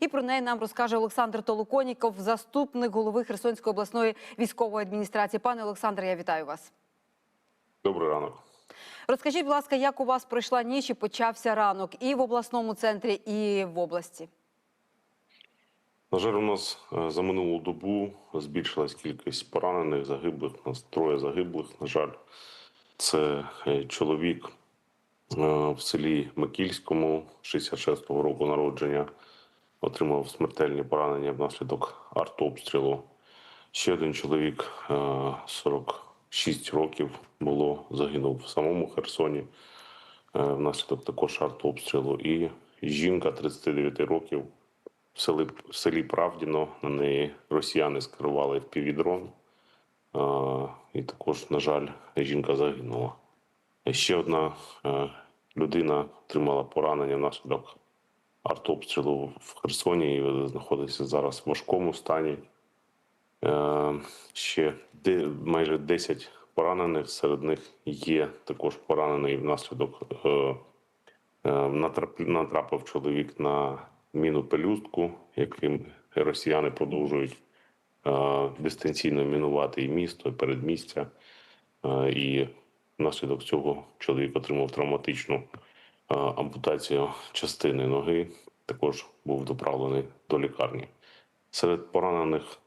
І про неї нам розкаже Олександр Толоконіков, заступник голови Херсонської обласної військової адміністрації. Пане Олександре, я вітаю вас. Добрий ранок. Розкажіть, будь ласка, як у вас пройшла ніч і почався ранок і в обласному центрі, і в області? На жаль, у нас е, за минулу добу збільшилась кількість поранених, загиблих. У нас троє загиблих. На жаль, це е, чоловік е, в селі Микільському, 66-го року народження, отримав смертельні поранення внаслідок артобстрілу. Ще один чоловік, е, 46 років, було загинув в самому Херсоні е, внаслідок також артобстрілу. І жінка 39 років в селі, в селі Правдіно на неї росіяни скерували впівдрон. І також, на жаль, жінка загинула. Ще одна е, людина отримала поранення внаслідок артобстрілу в Херсоні і знаходиться зараз в важкому стані. Е, Ще майже 10 поранених, серед них є також поранений внаслідок е, е, натрап- натрапив чоловік на міну пелюстку, яким росіяни продовжують дистанційно мінувати і місто, і передмістя. І внаслідок цього чоловік отримав травматичну ампутацію частини ноги. Також був доправлений до лікарні. Серед поранених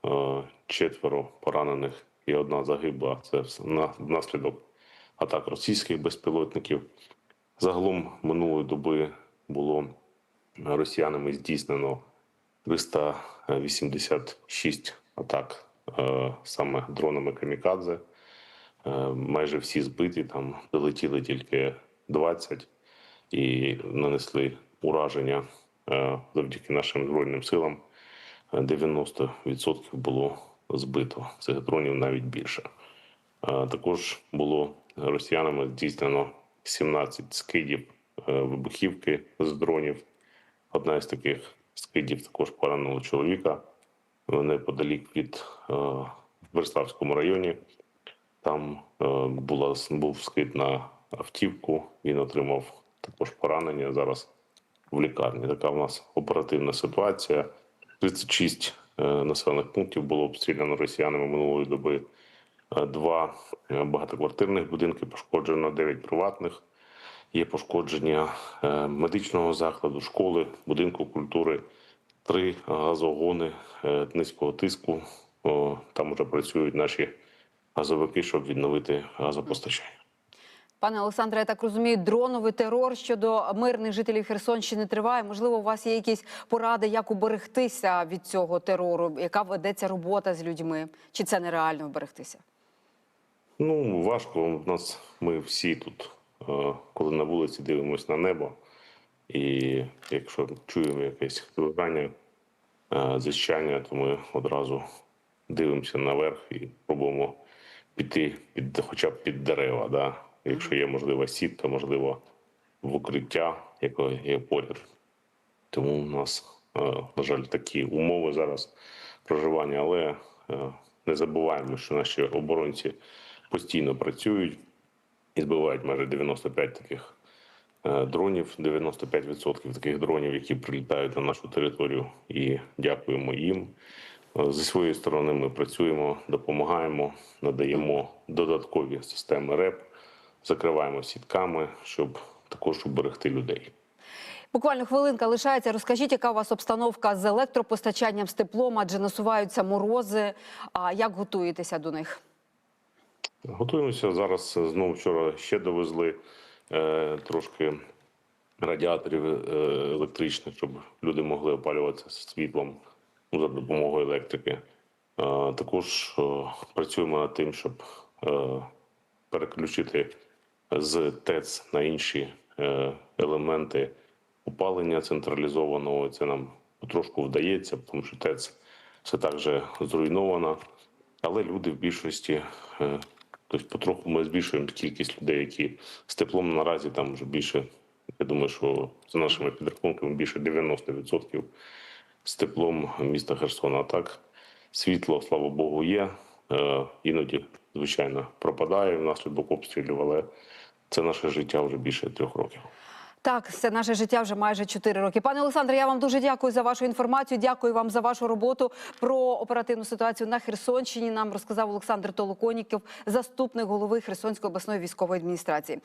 четверо поранених і одна загибла. Це на- внаслідок атак російських безпілотників. Загалом минулої доби було росіянами здійснено 386 атак саме дронами камікадзе. Е, Майже всі збиті, там долетіли тільки 20 і нанесли ураження е, завдяки нашим збройним силам. Е, 90% було збито цих дронів навіть більше. Е, Також було росіянами здійснено 17 скидів е, вибухівки з дронів. Одна із таких скидів також поранила чоловіка е, неподалік від е, Берславському районі. Там е, була був скид на автівку. Він отримав також поранення. Зараз в лікарні. Така в нас оперативна ситуація. 36 е, населених пунктів було обстріляно росіянами минулої доби. Е, Два е, багатоквартирних будинки пошкоджено, 9 приватних. Є пошкодження медичного закладу, школи, будинку культури, три газогони низького тиску. Там вже працюють наші газовики, щоб відновити газопостачання. Пане Олександре, я так розумію, дроновий терор щодо мирних жителів Херсонщини триває. Можливо, у вас є якісь поради, як уберегтися від цього терору, яка ведеться робота з людьми? Чи це нереально уберегтися? Ну, важко. У нас ми всі тут, е, коли на вулиці дивимося на небо, і якщо чуємо якесь двигання, е, зіщання, то ми одразу дивимося наверх і пробуємо піти під хоча б під дерева. Да? Якщо є можлива сітка, можливо, в укриття, яке є поряд. Тому у нас, е, на жаль, такі умови зараз проживання, але е, не забуваємо, що наші оборонці постійно працюють і збивають майже 95 таких е, дронів, 95% таких дронів, які прилітають на нашу територію. І дякуємо їм. Зі своєї сторони ми працюємо, допомагаємо, надаємо додаткові системи РЕП, закриваємо сітками, щоб також уберегти людей. Буквально хвилинка лишається. Розкажіть, яка у вас обстановка з електропостачанням, з теплом, адже насуваються морози. А як готуєтеся до них? Готуємося зараз. Знову вчора ще довезли е, трошки радіаторів е, електричних, щоб люди могли опалюватися світлом ну, за допомогою електрики. Е, також е, працюємо над тим, щоб е, переключити з ТЕЦ на інші е, елементи опалення централізованого. Це нам потрошку вдається, тому що ТЕЦ все так же зруйнована. Але люди в більшості, е, тобто потроху ми збільшуємо кількість людей, які з теплом наразі там вже більше. Я думаю, що за нашими підрахунками більше 90% з теплом міста Херсона. А так, світло, слава Богу, є. Е, Іноді, звичайно, пропадає внаслідок обстрілів, але це наше життя вже більше трьох років. Так, це наше життя вже майже 4 роки. Пане Олександре, я вам дуже дякую за вашу інформацію. Дякую вам за вашу роботу. Про оперативну ситуацію на Херсонщині нам розказав Олександр Толоконіків, заступник голови Херсонської обласної військової адміністрації.